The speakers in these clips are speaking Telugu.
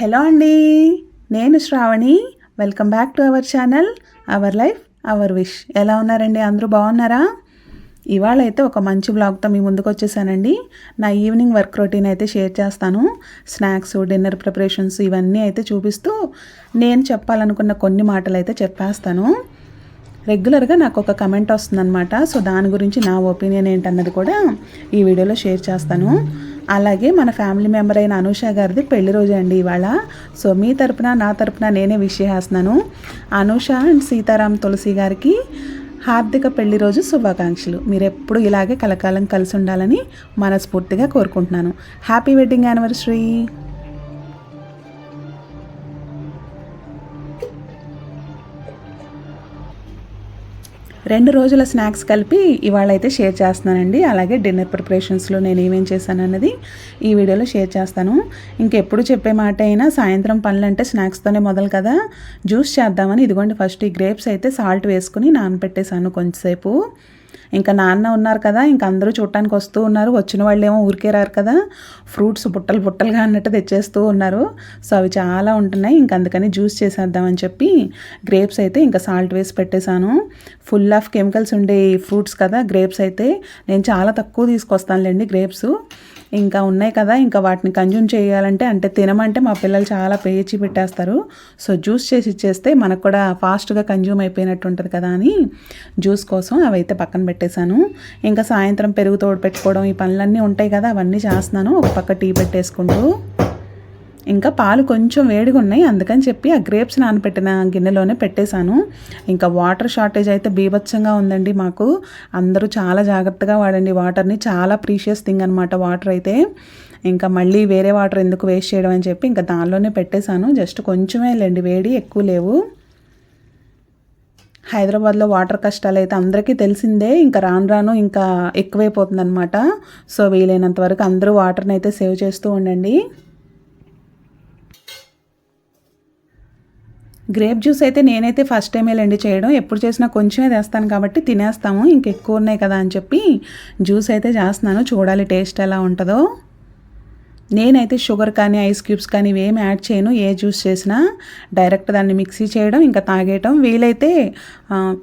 హలో అండి నేను Shravani. Welcome back to our channel our life our wish ఎలా ఉన్నారండి? అందరూ బాగున్నారా? ఇవాళ అయితే ఒక మంచి బ్లాగ్తో మీ ముందుకు వచ్చేసానండి. నా ఈవినింగ్ వర్క్ రొటీన్ అయితే షేర్ చేస్తాను. స్నాక్స్ డిన్నర్ ప్రిపరేషన్స్ ఇవన్నీ అయితే చూపిస్తూ నేను చెప్పాలనుకున్న కొన్ని మాటలు అయితే చెప్పేస్తాను. రెగ్యులర్గా నాకు ఒక కమెంట్ వస్తుందన్నమాట. సో దాని గురించి నా ఒపీనియన్ ఏంటన్నది కూడా ఈ వీడియోలో షేర్ చేస్తాను. అలాగే మన ఫ్యామిలీ మెంబర్ అయిన అనూష గారిది పెళ్ళి రోజు అండి ఇవాళ. సో మీ తరపున నా తరపున నేనే విష్ చేస్తున్నాను అనూష అండ్ సీతారాం తులసి గారికి హార్దిక పెళ్ళి రోజు శుభాకాంక్షలు. మీరు ఎప్పుడు ఇలాగే కలకాలం కలిసి ఉండాలని మనస్ఫూర్తిగా కోరుకుంటున్నాను. హ్యాపీ వెడ్డింగ్ యానివర్సరీ రెండు రోజుల స్నాక్స్ కలిపి ఇవాళ అయితే షేర్ చేస్తున్నానండి. అలాగే డిన్నర్ ప్రిపరేషన్స్లో నేను ఏమేం చేశాను అన్నది ఈ వీడియోలో షేర్ చేస్తాను. ఇంకెప్పుడు చెప్పే మాట అయినా సాయంత్రం పనులు అంటే స్నాక్స్తోనే మొదలు కదా. జ్యూస్ చేద్దామని ఇదిగోండి ఫస్ట్ ఈ గ్రేప్స్ అయితే సాల్ట్ వేసుకుని నానబెట్టేశాను కొంచెంసేపు. ఇంకా నాన్న ఉన్నారు కదా ఇంకా అందరూ చూడటానికి వస్తూ ఉన్నారు. వచ్చిన వాళ్ళు ఏమో ఊరికే రారు కదా. ఫ్రూట్స్ బుట్టలు బుట్టలుగా అన్నట్టు తెచ్చేస్తూ ఉన్నారు. సో అవి చాలా ఉంటున్నాయి. ఇంక అందుకని జ్యూస్ చేసేద్దామని చెప్పి గ్రేప్స్ అయితే ఇంకా సాల్ట్ వేసి పెట్టేశాను. ఫుల్ ఆఫ్ కెమికల్స్ ఉండే ఫ్రూట్స్ కదా గ్రేప్స్ అయితే. నేను చాలా తక్కువ తీసుకొస్తానులేండి గ్రేప్స్. ఇంకా ఉన్నాయి కదా ఇంకా వాటిని కన్జ్యూమ్ చేయాలంటే అంటే తినమంటే మా పిల్లలు చాలా పేచి పెట్టేస్తారు. సో జ్యూస్ చేసి ఇచ్చేస్తే మనకు కూడా ఫాస్ట్గా కన్జ్యూమ్ అయిపోయినట్టు ఉంటుంది కదా అని జ్యూస్ కోసం అవైతే పక్కన పెట్టేశాను. ఇంకా సాయంత్రం పెరుగు తోడు పెట్టుకోవడం ఈ పనులన్నీ ఉంటాయి కదా అవన్నీ చేస్తున్నాను. ఒక పక్క టీ పెట్టేసుకుంటూ ఇంకా పాలు కొంచెం వేడిగా ఉన్నాయి. అందుకని చెప్పి ఆ గ్రేప్స్ నానపెట్టిన గిన్నెలోనే పెట్టేశాను. ఇంకా వాటర్ షార్టేజ్ అయితే బీభత్సంగా ఉందండి మాకు. అందరూ చాలా జాగ్రత్తగా వాడండి. వాటర్ని చాలా ప్రీషియస్ థింగ్ అనమాట వాటర్ అయితే. ఇంకా మళ్ళీ వేరే వాటర్ ఎందుకు వేస్ట్ చేయడం అని చెప్పి ఇంకా దానిలోనే పెట్టేశాను. జస్ట్ కొంచెమే లేండి. వేడి ఎక్కువ లేవు. హైదరాబాద్లో వాటర్ కష్టాలు అయితే అందరికీ తెలిసిందే. ఇంకా రాను రాను ఇంకా ఎక్కువైపోతుందన్నమాట. సో వీలైనంత వరకు అందరూ వాటర్ని అయితే సేవ్ చేస్తూ ఉండండి. గ్రేప్ జ్యూస్ అయితే నేనైతే ఫస్ట్ టైమే వెళ్ళండి చేయడం. ఎప్పుడు చేసినా కొంచెమే తెస్తాను కాబట్టి తినేస్తాము. ఇంకెక్కువ ఉన్నాయి కదా అని చెప్పి జ్యూస్ అయితే చేస్తున్నాను. చూడాలి టేస్ట్ ఎలా ఉంటుందో. నేనైతే షుగర్ కానీ ఐస్ క్యూబ్స్ కానీ ఇవేమి యాడ్ చేయను. ఏ జ్యూస్ చేసినా డైరెక్ట్ దాన్ని మిక్సీ చేయడం ఇంకా తాగేయటం. వీలైతే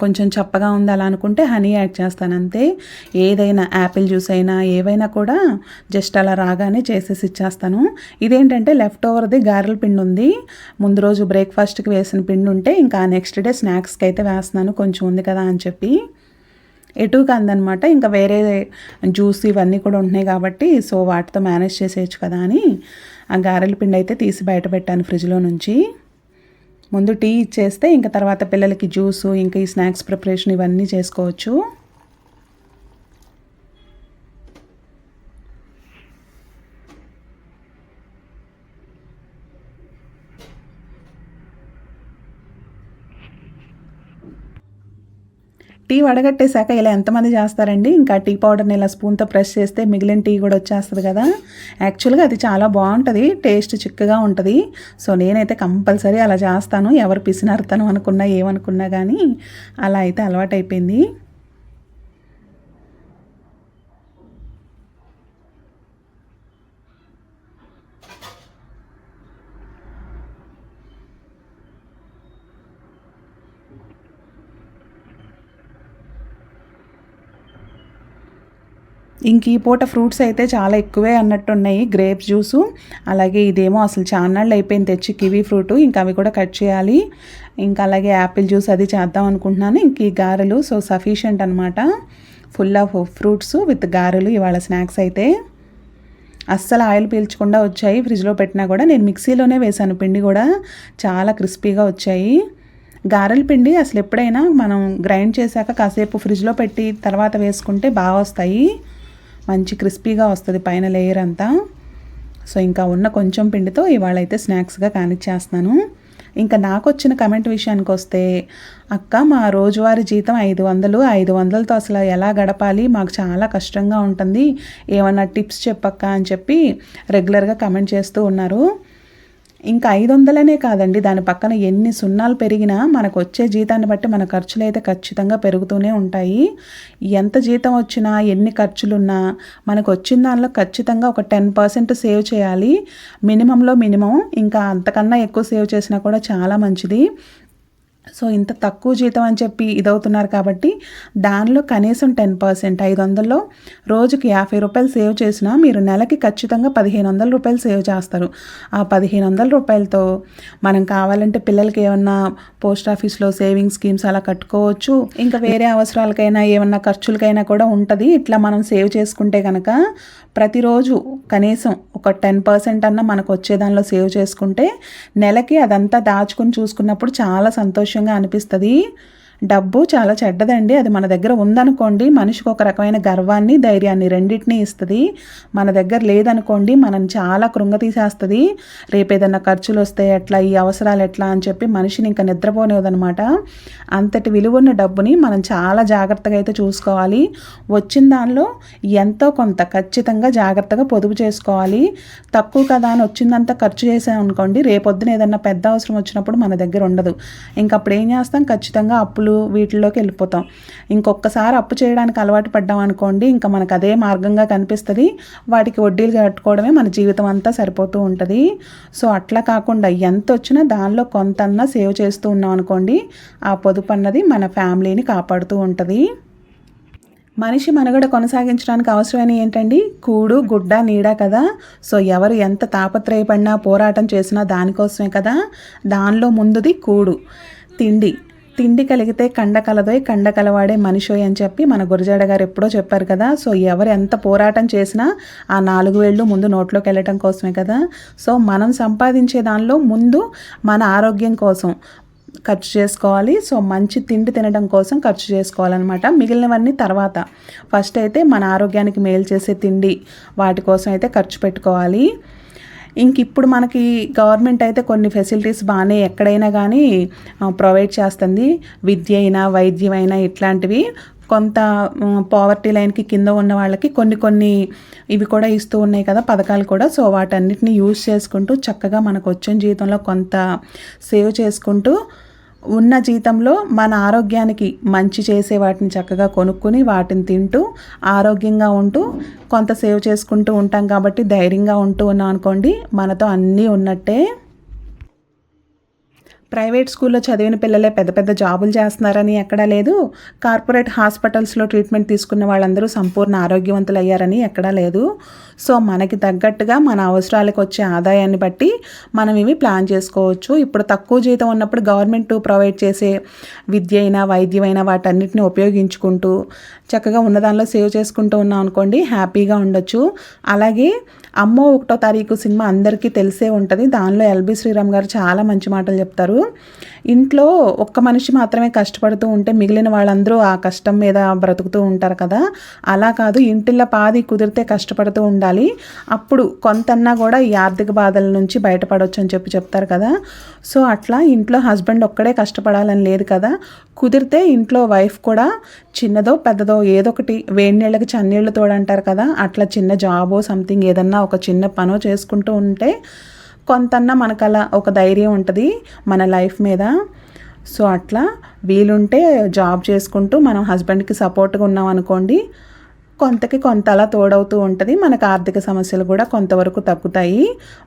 కొంచెం చప్పగా ఉంది అలా అనుకుంటే హనీ యాడ్ చేస్తాను అంతే. ఏదైనా యాపిల్ జ్యూస్ అయినా ఏవైనా కూడా జస్ట్ అలా రాగానే చేసేసి ఇచ్చేస్తాను. ఇదేంటంటే లెఫ్ట్ ఓవర్ది గారెల పిండి ఉంది. ముందు రోజు బ్రేక్ఫాస్ట్కి వేసిన పిండి ఉంటే ఇంకా నెక్స్ట్ డే స్నాక్స్కి అయితే వేస్తున్నాను. కొంచెం ఉంది కదా అని చెప్పి. ఎటు కాదనమాట ఇంకా వేరే జ్యూస్ ఇవన్నీ కూడా ఉంటున్నాయి కాబట్టి సో వాటితో మేనేజ్ చేసేయచ్చు కదా అని ఆ గారెల పిండి అయితే తీసి బయట పెట్టాను ఫ్రిడ్జ్లో నుంచి. ముందు టీ ఇచ్చేస్తే ఇంకా తర్వాత పిల్లలకి జ్యూసు ఇంకా ఈ స్నాక్స్ ప్రిపరేషన్ ఇవన్నీ చేసుకోవచ్చు. టీ వడగట్టేశాక ఇలా ఎంతమంది చేస్తారండి? ఇంకా టీ పౌడర్ని ఇలా స్పూన్తో ప్రెస్ చేస్తే మిగిలిన టీ కూడా వచ్చేస్తుంది కదా. యాక్చువల్గా అది చాలా బాగుంటుంది టేస్ట్ చిక్కగా ఉంటుంది. సో నేనైతే కంపల్సరీ అలా చేస్తాను. ఎవరు పిసినర్తను అనుకున్నా ఏమనుకున్నా కానీ అలా అయితే అలవాటైపోయింది. ఇంక ఈ పూట ఫ్రూట్స్ అయితే చాలా ఎక్కువే అన్నట్టు ఉన్నాయి గ్రేప్ జ్యూసు అలాగే ఇదేమో అసలు చాన్నాళ్ళు అయిపోయింది తెచ్చి కివీ ఫ్రూట్ ఇంకా అవి కూడా కట్ చేయాలి. ఇంకా అలాగే యాపిల్ జ్యూస్ అది చేద్దాం అనుకుంటున్నాను. ఇంక ఈ గారెలు సో సఫిషియంట్ అనమాట ఫుల్ ఆఫ్ ఫ్రూట్స్ విత్ గారెలు ఇవాళ స్నాక్స్ అయితే. అస్సలు ఆయిల్ పీల్చకుండా వచ్చాయి. ఫ్రిడ్జ్లో పెట్టినా కూడా నేను మిక్సీలోనే వేశాను. పిండి కూడా చాలా క్రిస్పీగా వచ్చాయి. గారెల పిండి అసలు ఎప్పుడైనా మనం గ్రైండ్ చేశాక కాసేపు ఫ్రిడ్జ్లో పెట్టి తర్వాత వేసుకుంటే బాగా వస్తాయి. మంచి క్రిస్పీగా వస్తుంది పైన లేయర్ అంతా. సో ఇంకా ఉన్న కొంచెం పిండితో ఇవాళ అయితే స్నాక్స్గా కానిచ్చేస్తున్నాను. ఇంకా నాకు వచ్చిన కమెంట్ విషయానికి వస్తే అక్క మా రోజువారీ జీతం ఐదు వందలు. ఐదు వందలతో అసలు ఎలా గడపాలి? మాకు చాలా కష్టంగా ఉంటుంది. ఏమన్నా టిప్స్ చెప్పక్క అని చెప్పి రెగ్యులర్గా కమెంట్ చేస్తూ ఉన్నారు. ఇంకా ఐదు వందలనే కాదండి. దాని పక్కన ఎన్ని సున్నాలు పెరిగినా మనకు వచ్చే జీతాన్ని బట్టి మన ఖర్చులు అయితే ఖచ్చితంగా పెరుగుతూనే ఉంటాయి. ఎంత జీతం వచ్చినా ఎన్ని ఖర్చులున్నా మనకు వచ్చిన దానిలో ఖచ్చితంగా ఒక టెన్ పర్సెంట్ సేవ్ చేయాలి. మినిమంలో మినిమం. ఇంకా అంతకన్నా ఎక్కువ సేవ్ చేసినా కూడా చాలా మంచిది. సో ఇంత తక్కువ జీతం అని చెప్పి ఇదవుతున్నారు కాబట్టి దానిలో కనీసం టెన్ పర్సెంట్ ఐదు వందల్లో రోజుకి యాభై రూపాయలు సేవ్ చేసినా మీరు నెలకి ఖచ్చితంగా పదిహేను వందల రూపాయలు సేవ్ చేస్తారు. ఆ పదిహేను వందల రూపాయలతో మనం కావాలంటే పిల్లలకి ఏమన్నా పోస్ట్ ఆఫీస్లో సేవింగ్ స్కీమ్స్ అలా కట్టుకోవచ్చు. ఇంకా వేరే అవసరాలకైనా ఏమన్నా ఖర్చులకైనా కూడా ఉంటుంది. ఇట్లా మనం సేవ్ చేసుకుంటే కనుక ప్రతిరోజు కనీసం ఒక టెన్ పర్సెంట్ అన్న మనకు వచ్చే దానిలో సేవ్ చేసుకుంటే నెలకి అదంతా దాచుకుని చూసుకున్నప్పుడు చాలా సంతోషంగా అనిపిస్తుంది. డబ్బు చాలా చెడ్డదండి. అది మన దగ్గర ఉందనుకోండి మనిషికి ఒక రకమైన గర్వాన్ని ధైర్యాన్ని రెండింటినీ ఇస్తుంది. మన దగ్గర లేదనుకోండి మనం చాలా కృంగతీసేస్తుంది రేపు ఏదైనా ఖర్చులు వస్తే ఎట్లా ఈ అవసరాలు ఎట్లా అని చెప్పి మనిషిని ఇంకా నిద్రపోనేదనమాట అంతటి విలువన్న డబ్బుని మనం చాలా జాగ్రత్తగా అయితే చూసుకోవాలి. వచ్చిన దానిలో ఎంతో కొంత ఖచ్చితంగా జాగ్రత్తగా పొదుపు చేసుకోవాలి. తక్కువ కదా అని వచ్చిందంతా ఖర్చు చేసాం అనుకోండి రేపొద్దున ఏదన్నా పెద్ద అవసరం వచ్చినప్పుడు మన దగ్గర ఉండదు. ఇంకప్పుడు ఏం చేస్తాం? ఖచ్చితంగా అప్పులు అప్పులు వీటిలోకి వెళ్ళిపోతాం. ఇంకొకసారి అప్పు చేయడానికి అలవాటు పడ్డాం అనుకోండి ఇంకా మనకు అదే మార్గంగా కనిపిస్తుంది. వాటికి వడ్డీలు కట్టుకోవడమే మన జీవితం అంతా సరిపోతూ ఉంటుంది. సో అట్లా కాకుండా ఎంత వచ్చినా దానిలో కొంతన్నా సేవ్ చేస్తూ ఉన్నాం అనుకోండి ఆ పొదుపు అన్నది మన ఫ్యామిలీని కాపాడుతూ ఉంటుంది. మనిషి మనుగడ కొనసాగించడానికి అవసరమైన ఏంటండి? కూడు గుడ్డ నీడ కదా. సో ఎవరు ఎంత తాపత్రయపడినా పోరాటం చేసినా దానికోసమే కదా. దానిలో ముందుది కూడు. తిండి. తిండి కలిగితే కండ కలదోయ్ కండ కలవాడే మనిషోయ్ అని చెప్పి మన గురజాడ గారు ఎప్పుడో చెప్పారు కదా. సో ఎవరు ఎంత పోరాటం చేసినా ఆ నాలుగు వేళ్ళు ముందు నోట్లోకి వెళ్ళటం కోసమే కదా. సో మనం సంపాదించే దానిలో ముందు మన ఆరోగ్యం కోసం ఖర్చు చేసుకోవాలి. సో మంచి తిండి తినడం కోసం ఖర్చు చేసుకోవాలన్నమాట. మిగిలినవన్నీ తర్వాత. ఫస్ట్ అయితే మన ఆరోగ్యానికి మేలు చేసే తిండి వాటి కోసం అయితే ఖర్చు పెట్టుకోవాలి. ఇంక ఇప్పుడు మనకి గవర్నమెంట్ అయితే కొన్ని ఫెసిలిటీస్ బాగానే ఎక్కడైనా కానీ ప్రొవైడ్ చేస్తుంది. విద్య అయినా వైద్యం అయినా ఇట్లాంటివి. కొంత పావర్టీ లైన్కి కింద ఉన్న వాళ్ళకి కొన్ని కొన్ని ఇవి కూడా ఇస్తూ ఉన్నాయి కదా పథకాలు కూడా. సో వాటన్నిటిని యూజ్ చేసుకుంటూ చక్కగా మనకు వచ్చిన జీవితంలో కొంత సేవ్ చేసుకుంటూ ఉన్న జీతంలో మన ఆరోగ్యానికి మంచి చేసే వాటిని చక్కగా కొనుక్కొని వాటిని తింటూ ఆరోగ్యంగా ఉంటూ కొంత సేవ్ చేసుకుంటూ ఉంటాం కాబట్టి ధైర్యంగా ఉంటూ ఉన్నాం అనుకోండి మనతో అన్నీ ఉన్నట్టే ప్రైవేట్ స్కూల్లో చదివిన పిల్లలే పెద్ద పెద్ద జాబులు చేస్తున్నారని ఎక్కడా లేదు. కార్పొరేట్ హాస్పిటల్స్లో ట్రీట్మెంట్ తీసుకున్న వాళ్ళందరూ సంపూర్ణ ఆరోగ్యవంతులు అయ్యారని ఎక్కడా లేదు. సో మనకి తగ్గట్టుగా మన అవసరాలకు వచ్చే ఆదాయాన్ని బట్టి మనం ఇవి ప్లాన్ చేసుకోవచ్చు. ఇప్పుడు తక్కువ జీతం ఉన్నప్పుడు గవర్నమెంట్ ప్రొవైడ్ చేసే విద్య అయినా వైద్యమైనా వాటన్నిటిని ఉపయోగించుకుంటూ చక్కగా ఉన్నదానిలో సేవ్ చేసుకుంటూ ఉన్నాం అనుకోండి హ్యాపీగా ఉండొచ్చు. అలాగే అమ్మో ఒకటో తారీఖు సినిమా అందరికీ తెలిసే ఉంటుంది. దానిలో ఎల్బి శ్రీరామ్ గారు చాలా మంచి మాటలు చెప్తారు. ఇంట్లో ఒక్క మనిషి మాత్రమే కష్టపడుతూ ఉంటే మిగిలిన వాళ్ళందరూ ఆ కష్టం మీద బ్రతుకుతూ ఉంటారు కదా. అలా కాదు ఇంటిల్లో పాది కుదిరితే కష్టపడుతూ ఉండాలి. అప్పుడు కొంతన్నా కూడా ఈ ఆర్థిక బాధల నుంచి బయటపడవచ్చు అని చెప్పి చెప్తారు కదా. సో అట్లా ఇంట్లో హస్బెండ్ ఒక్కడే కష్టపడాలని లేదు కదా. కుదిరితే ఇంట్లో వైఫ్ కూడా చిన్నదో పెద్దదో ఏదో ఒకటి వేడి నీళ్ళకి చన్నీళ్ళు తోడంటారు కదా. అట్లా చిన్న జాబో సంథింగ్ ఏదన్నా ఒక చిన్న పనో చేసుకుంటూ ఉంటే కొంతన్నా మనకు అలా ఒక ధైర్యం ఉంటుంది మన లైఫ్ మీద. సో అట్లా వీలుంటే జాబ్ చేసుకుంటూ మనం హస్బెండ్కి సపోర్ట్గా ఉన్నాం అనుకోండి కొంతకి కొంత అలా తోడవుతూ ఉంటుంది. మనకు ఆర్థిక సమస్యలు కూడా కొంతవరకు తగ్గుతాయి.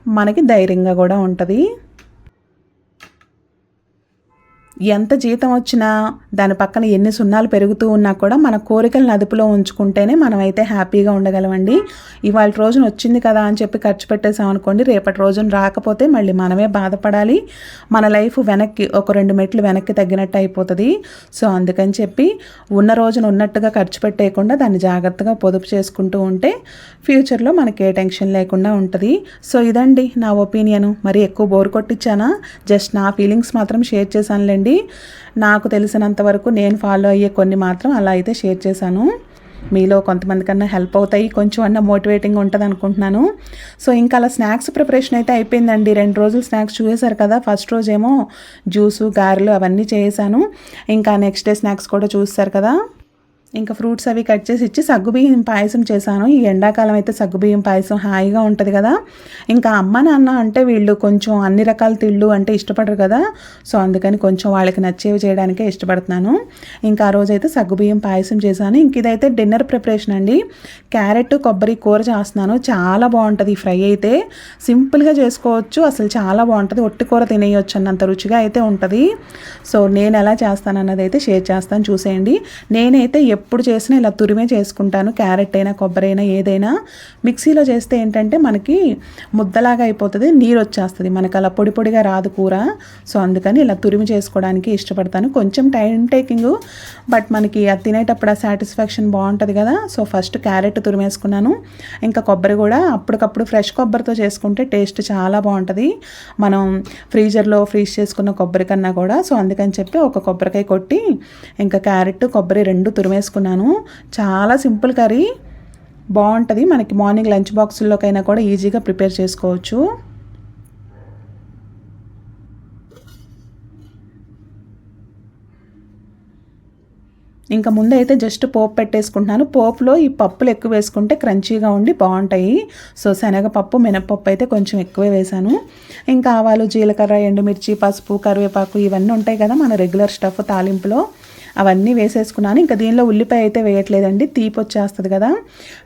మనకి ధైర్యంగా కూడా ఉంటుంది. ఎంత జీతం వచ్చినా దాని పక్కన ఎన్ని సున్నాలు పెరుగుతూ ఉన్నా కూడా మన కోరికలను అదుపులో ఉంచుకుంటేనే మనమైతే హ్యాపీగా ఉండగలమండి. ఇవాళ రోజున వచ్చింది కదా అని చెప్పి ఖర్చు పెట్టేసాం అనుకోండి రేపటి రోజున రాకపోతే మళ్ళీ మనమే బాధపడాలి. మన లైఫ్ వెనక్కి ఒక రెండు మెట్లు వెనక్కి తగ్గినట్టు అయిపోతుంది. సో అందుకని చెప్పి ఉన్న రోజున ఉన్నట్టుగా ఖర్చు పెట్టేయకుండా దాన్ని జాగ్రత్తగా పొదుపు చేసుకుంటూ ఉంటే ఫ్యూచర్లో మనకి ఏ టెన్షన్ లేకుండా ఉంటుంది. సో ఇదండి నా ఒపీనియను. మరి ఎక్కువ బోర్ కొట్టించానా? జస్ట్ నా ఫీలింగ్స్ మాత్రం షేర్ చేశానులేండి. అండి నాకు తెలిసినంత వరకు నేను ఫాలో అయ్యే కొన్ని మాత్రం అలా అయితే షేర్ చేశాను. మీలో కొంతమంది కన్నా హెల్ప్ అవుతాయి. కొంచెం అన్న మోటివేటింగ్ ఉంటుంది అనుకుంటున్నాను. సో ఇంకా అలా స్నాక్స్ ప్రిపరేషన్ అయితే అయిపోయిందండి. రెండు రోజులు స్నాక్స్ చూసేశారు కదా. ఫస్ట్ రోజు ఏమో జ్యూసు గారెలు అవన్నీ చేసాను. ఇంకా నెక్స్ట్ డే స్నాక్స్ కూడా చూస్తారు కదా. ఇంకా ఫ్రూట్స్ అవి కట్ చేసి ఇచ్చి సగ్గుబియ్యం పాయసం చేశాను. ఈ ఎండాకాలం అయితే సగ్గుబియ్యం పాయసం హాయిగా ఉంటుంది కదా. ఇంకా అమ్మ నాన్న అంటే వీళ్ళు కొంచెం అన్ని రకాల తిళ్ళు అంటే ఇష్టపడరు కదా. సో అందుకని కొంచెం వాళ్ళకి నచ్చేవి చేయడానికే ఇష్టపడుతున్నాను. ఇంకా ఆ రోజైతే సగ్గుబియ్యం పాయసం చేశాను. ఇంక ఇదైతే డిన్నర్ ప్రిపరేషన్ అండి. క్యారెట్ కొబ్బరి కూర చేస్తున్నాను. చాలా బాగుంటుంది ఫ్రై అయితే. సింపుల్గా చేసుకోవచ్చు. అసలు చాలా బాగుంటుంది. ఒట్టి కూర తినేయొచ్చు అన్నంత రుచిగా అయితే ఉంటుంది. సో నేను ఎలా చేస్తాను అన్నది అయితే షేర్ చేస్తాను. చూసేయండి. నేనైతే ఎప్పుడు చేసినా ఇలా తురిమే చేసుకుంటాను. క్యారెట్ అయినా కొబ్బరి అయినా ఏదైనా. మిక్సీలో చేస్తే ఏంటంటే మనకి ముద్దలాగా అయిపోతుంది నీరు వచ్చేస్తుంది. మనకు అలా పొడి పొడిగా రాదు కూర. సో అందుకని ఇలా తురిమి చేసుకోవడానికి ఇష్టపడతాను. కొంచెం టైం టేకింగ్ బట్ మనకి అది తినేటప్పుడు ఆ సాటిస్ఫాక్షన్ బాగుంటుంది కదా. సో ఫస్ట్ క్యారెట్ తురిమేసుకున్నాను. ఇంకా కొబ్బరి కూడా అప్పటికప్పుడు ఫ్రెష్ కొబ్బరితో చేసుకుంటే టేస్ట్ చాలా బాగుంటుంది. మనం ఫ్రీజర్లో ఫ్రీజ్ చేసుకున్న కొబ్బరి కన్నా కూడా. సో అందుకని చెప్పి ఒక కొబ్బరికాయ కొట్టి ఇంకా క్యారెట్ కొబ్బరి రెండు తురిమేసుకున్నాను. చాలా సింపుల్ కర్రీ. బాగుంటుంది. మనకి మార్నింగ్ లంచ్ బాక్సుల్లోకైనా కూడా ఈజీగా ప్రిపేర్ చేసుకోవచ్చు. ఇంకా ముందైతే జస్ట్ పోపు పెట్టేసుకుంటున్నాను. పోపులో ఈ పప్పులు ఎక్కువ వేసుకుంటే క్రంచీగా ఉండి బాగుంటాయి. సో శనగపప్పు మినపప్పు అయితే కొంచెం ఎక్కువే వేశాను. ఇంకా ఆవాలు జీలకర్ర ఎండుమిర్చి పసుపు కరివేపాకు ఇవన్నీ ఉంటాయి కదా మన రెగ్యులర్ స్టఫ్ తాలింపులో. అవన్నీ వేసేసుకున్నాను. ఇంకా దీనిలో ఉల్లిపాయ అయితే వేయట్లేదండి తీపి వచ్చేస్తుంది కదా.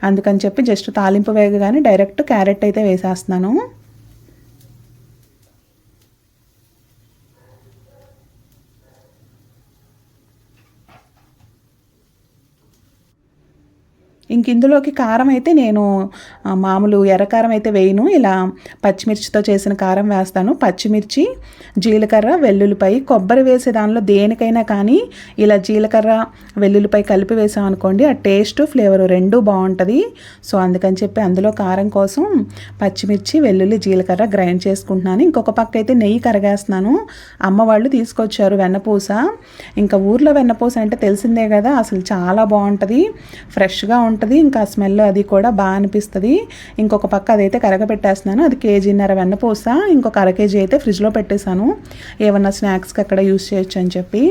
అందుకని చెప్పి జస్ట్ తాలింపు వేగగానే డైరెక్ట్ క్యారెట్ అయితే వేసేస్తున్నాను. ఇంక ఇందులోకి కారం అయితే నేను మామూలు ఎర్రకారం అయితే వేయను. ఇలా పచ్చిమిర్చితో చేసిన కారం వేస్తాను. పచ్చిమిర్చి జీలకర్ర వెల్లుల్లిపై కొబ్బరి వేసే దానిలో దేనికైనా కానీ ఇలా జీలకర్ర వెల్లుల్లిపై కలిపి వేసాం అనుకోండి ఆ టేస్ట్ ఫ్లేవర్ రెండూ బాగుంటుంది. సో అందుకని చెప్పి అందులో కారం కోసం పచ్చిమిర్చి వెల్లుల్లి జీలకర్ర గ్రైండ్ చేసుకుంటున్నాను. ఇంకొక పక్క అయితే నెయ్యి కరగేస్తున్నాను. అమ్మ వాళ్ళు తీసుకొచ్చారు వెన్నపూస. ఇంకా ఊర్లో వెన్నపూస అంటే తెలిసిందే కదా అసలు చాలా బాగుంటుంది. ఫ్రెష్గా ఉంటుంది ఉంటుంది ఇంకా స్మెల్ అది కూడా బాగా అనిపిస్తుంది. ఇంకొక పక్క అదైతే కరగపెట్టేస్తున్నాను అది కేజీన్నర వెన్నపూస ఇంకొక అర కేజీ అయితే ఫ్రిడ్జ్లో పెట్టేశాను. ఏమన్నా స్నాక్స్కి అక్కడ యూస్ చేయొచ్చు అని చెప్పి.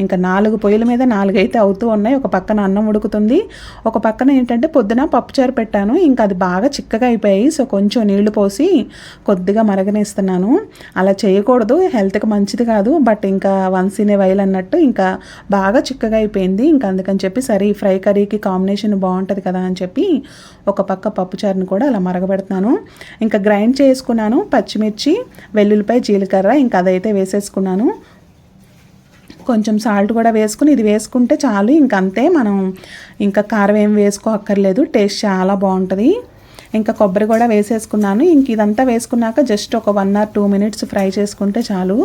ఇంకా నాలుగు పొయ్యిల మీద నాలుగైతే అవుతూ ఉన్నాయి. ఒక పక్కన అన్నం ఉడుకుతుంది. ఒక పక్కన ఏంటంటే పొద్దున పప్పుచారు పెట్టాను. ఇంకా అది బాగా చిక్కగా అయిపోయాయి. సో కొంచెం నీళ్ళు పోసి కొద్దిగా మరగనిస్తున్నాను. అలా చేయకూడదు. హెల్త్కి మంచిది కాదు. బట్ ఇంకా వన్స్ ఇన్ ఏ వైల్ అన్నట్టు ఇంకా బాగా చిక్కగా అయిపోయింది. ఇంకా అందుకని చెప్పి సరే ఫ్రై కర్రీకి కాంబినేషన్ బాగుంటుంది కదా అని చెప్పి ఒక పక్క పప్పుచారుని కూడా అలా మరగబెడుతున్నాను. ఇంకా గ్రైండ్ చేసుకున్నాను. పచ్చిమిర్చి వెల్లుల్లిపాయ జీలకర్ర ఇంకా అదైతే వేసేసుకున్నాను. కొంచెం సాల్ట్ కూడా వేసుకుని ఇది వేసుకుంటే చాలు. ఇంకంతే మనం ఇంకా కారం ఏం వేసుకో అక్కర్లేదు టేస్ట్ చాలా బాగుంటుంది. ఇంకా కొబ్బరి కూడా వేసేసుకున్నాను. ఇంక ఇదంతా వేసుకున్నాక జస్ట్ ఒక one or two minutes fry చేసుకుంటే చాలు.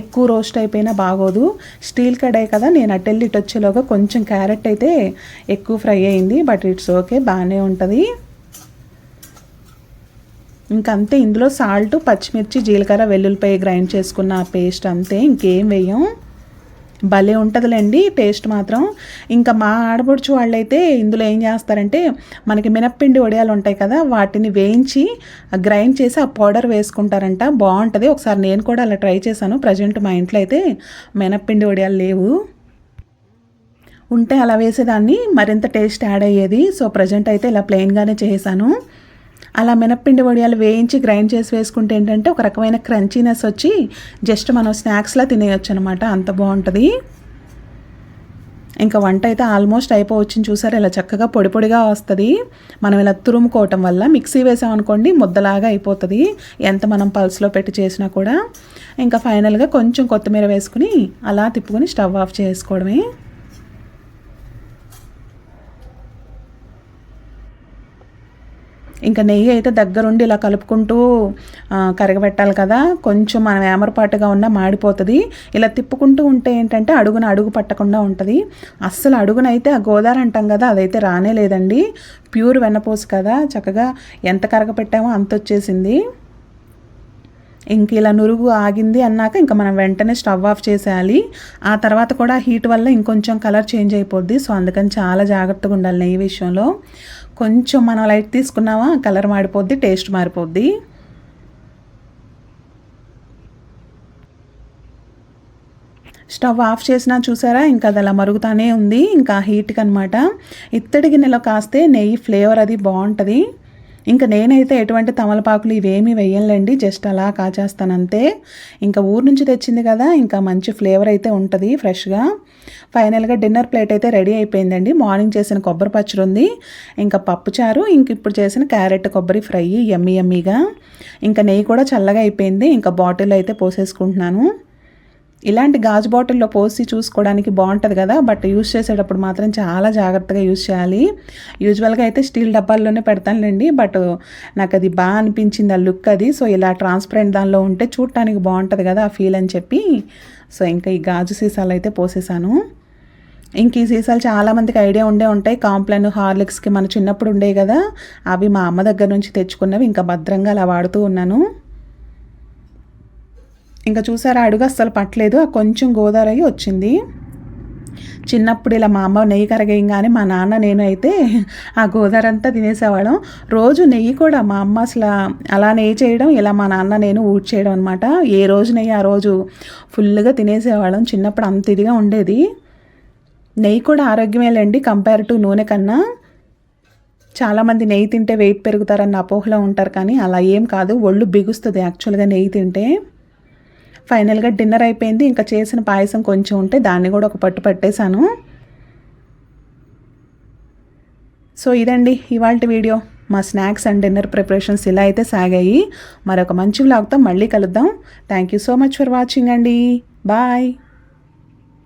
ఎక్కువ రోస్ట్ అయిపోయినా బాగోదు. స్టీల్ కడాయి కదా నేను అటెళ్ళి ఇటు వచ్చేలోగా కొంచెం క్యారెట్ అయితే ఎక్కువ ఫ్రై అయింది. బట్ ఇట్స్ ఓకే బాగానే ఉంటుంది. ఇంకంతే ఇందులో సాల్ట్ పచ్చిమిర్చి జీలకర్ర వెల్లుల్లిపాయ గ్రైండ్ చేసుకున్న పేస్ట్ అంతే. ఇంకేం వేయం. భలే ఉంటుందిలేండి టేస్ట్ మాత్రం. ఇంకా మా ఆడపడుచు వాళ్ళైతే ఇందులో ఏం చేస్తారంటే మనకి మినప్పిండి వడియాలు ఉంటాయి కదా వాటిని వేయించి గ్రైండ్ చేసి ఆ పౌడర్ వేసుకుంటారంట. బాగుంటుంది. ఒకసారి నేను కూడా అలా ట్రై చేశాను. ప్రజెంట్ మా ఇంట్లో అయితే మినప్పిండి వడియాలు లేవు. ఉంటే అలా వేసేదాన్ని. మరింత టేస్ట్ యాడ్ అయ్యేది. సో ప్రజెంట్ అయితే ఇలా ప్లెయిన్గానే చేశాను అలా మినప్పిండి వడియాలు వేయించి గ్రైండ్ చేసి వేసుకుంటే ఏంటంటే ఒక రకమైన క్రంచీనెస్ వచ్చి జస్ట్ మనం స్నాక్స్లా తినేయొచ్చు అనమాట అంత బాగుంటుంది. ఇంకా వంట అయితే ఆల్మోస్ట్ అయిపోవచ్చింది చూసారు? ఇలా చక్కగా పొడి పొడిగా వస్తుంది. మనం ఇలా తురుముకోవటం వల్ల మిక్సీ వేసామనుకోండి ముద్దలాగా అయిపోతుంది. ఎంత మనం పల్స్లో పెట్టి చేసినా కూడా. ఇంకా ఫైనల్గా కొంచెం కొత్తిమీర వేసుకుని అలా తిప్పుకొని స్టవ్ ఆఫ్ చేసుకోవడమే. ఇంకా నెయ్యి అయితే దగ్గరుండి ఇలా కలుపుకుంటూ కరగబెట్టాలి కదా. కొంచెం మనం ఏమరపాటుగా ఉన్నా మాడిపోతుంది. ఇలా తిప్పుకుంటూ ఉంటే ఏంటంటే అడుగున అడుగు పట్టకుండా ఉంటుంది. అస్సలు అడుగునైతే ఆ గోదావరి అంటాం కదా అదైతే రానే లేదండి. ప్యూర్ వెన్నపోసు కదా. చక్కగా ఎంత కరగపెట్టామో అంత వచ్చేసింది. ఇంక ఇలా నురుగు ఆగింది అన్నాక ఇంకా మనం వెంటనే స్టవ్ ఆఫ్ చేసేయాలి. ఆ తర్వాత కూడా హీట్ వల్ల ఇంకొంచెం కలర్ చేంజ్ అయిపోద్ది. సో అందుకని చాలా జాగ్రత్తగా ఉండాలి నెయ్యి విషయంలో. కొంచెం మనం లైట్ తీసుకున్నామా కలర్ మాడిపోద్ది టేస్ట్ మారిపోద్ది. స్టవ్ ఆఫ్ చేసినా చూసారా? ఇంకా అది అలా మరుగుతానే ఉంది. ఇంకా హీట్కి అనమాట ఇత్తడి గిన్నెలో కాస్తే నెయ్యి ఫ్లేవర్ అది బాగుంటుంది ఇంకా నేనైతే ఎటువంటి తమలపాకులు ఇవేమీ వేయంలేండి జస్ట్ అలా కాచేస్తాను అంతే ఇంకా ఊరు నుంచి తెచ్చింది కదా ఇంకా మంచి ఫ్లేవర్ అయితే ఉంటుంది ఫ్రెష్గా. ఫైనల్గా డిన్నర్ ప్లేట్ అయితే రెడీ అయిపోయిందండి. మార్నింగ్ చేసిన కొబ్బరి పచ్చడి ఉంది. ఇంకా పప్పుచారు ఇంక ఇప్పుడు చేసిన క్యారెట్ కొబ్బరి ఫ్రై ఎమ్మి ఎమ్మిగా ఇంకా నెయ్యి కూడా చల్లగా అయిపోయింది. ఇంకా బాటిల్ అయితే పోసేసుకుంటున్నాను. ఇలాంటి గాజు బాటిల్లో పోసి చూసుకోవడానికి బాగుంటుంది కదా బట్ యూస్ చేసేటప్పుడు మాత్రం చాలా జాగ్రత్తగా యూస్ చేయాలి. యూజువల్గా అయితే స్టీల్ డబ్బాల్లోనే పెడతానులేండి బట్ నాకు అది బాగా అనిపించింది ఆ లుక్ అది. సో ఇలా ట్రాన్స్పరెంట్ దానిలో ఉంటే చూడటానికి బాగుంటుంది కదా ఆ ఫీల్ అని చెప్పి. సో ఇంకా ఈ గాజు సీసాలు అయితే పోసేసాను. ఇంక ఈ సీసాలు చాలామందికి ఐడియా ఉండే ఉంటాయి. కాంప్లైన్ హార్లిక్స్కి మన చిన్నప్పుడు ఉండేవి కదా అవి మా అమ్మ దగ్గర నుంచి తెచ్చుకున్నవి. ఇంకా భద్రంగా అలా వాడుతూ ఉన్నాను. ఇంకా చూసారా అడుగు అస్సలు పట్టలేదు. ఆ కొంచెం గోదావరి వచ్చింది. చిన్నప్పుడు ఇలా మా అమ్మ నెయ్యి కరగేయంగానే మా నాన్న నేను అయితే ఆ గోదావరి అంతా తినేసేవాళ్ళం. రోజు నెయ్యి కూడా మా అమ్మ అసలు అలా నెయ్యి చేయడం ఇలా మా నాన్న నేను ఊడ్ చేయడం అనమాట ఏ రోజు నెయ్యి ఆ రోజు ఫుల్గా తినేసేవాళ్ళం. చిన్నప్పుడు అంత ఇదిగా ఉండేది. నెయ్యి కూడా ఆరోగ్యమేలండి కంపేర్ టు నూనె కన్నా. చాలామంది నెయ్యి తింటే వెయిట్ పెరుగుతారన్న అపోహలో ఉంటారు కానీ అలా ఏం కాదు. ఒళ్ళు బిగుస్తుంది యాక్చువల్గా నెయ్యి తింటే. ఫైనల్గా డిన్నర్ అయిపోయింది. ఇంకా చేసిన పాయసం కొంచెం ఉంటే దాన్ని కూడా ఒక పట్టు పట్టేశాను. సో ఇదండి ఇవాళ వీడియో. మా స్నాక్స్ అండ్ డిన్నర్ ప్రిపరేషన్స్ ఇలా అయితే సాగాయి. మరొక మంచి వ్లాగ్తో మళ్ళీ కలుద్దాం. Thank you so much for watching అండి. బాయ్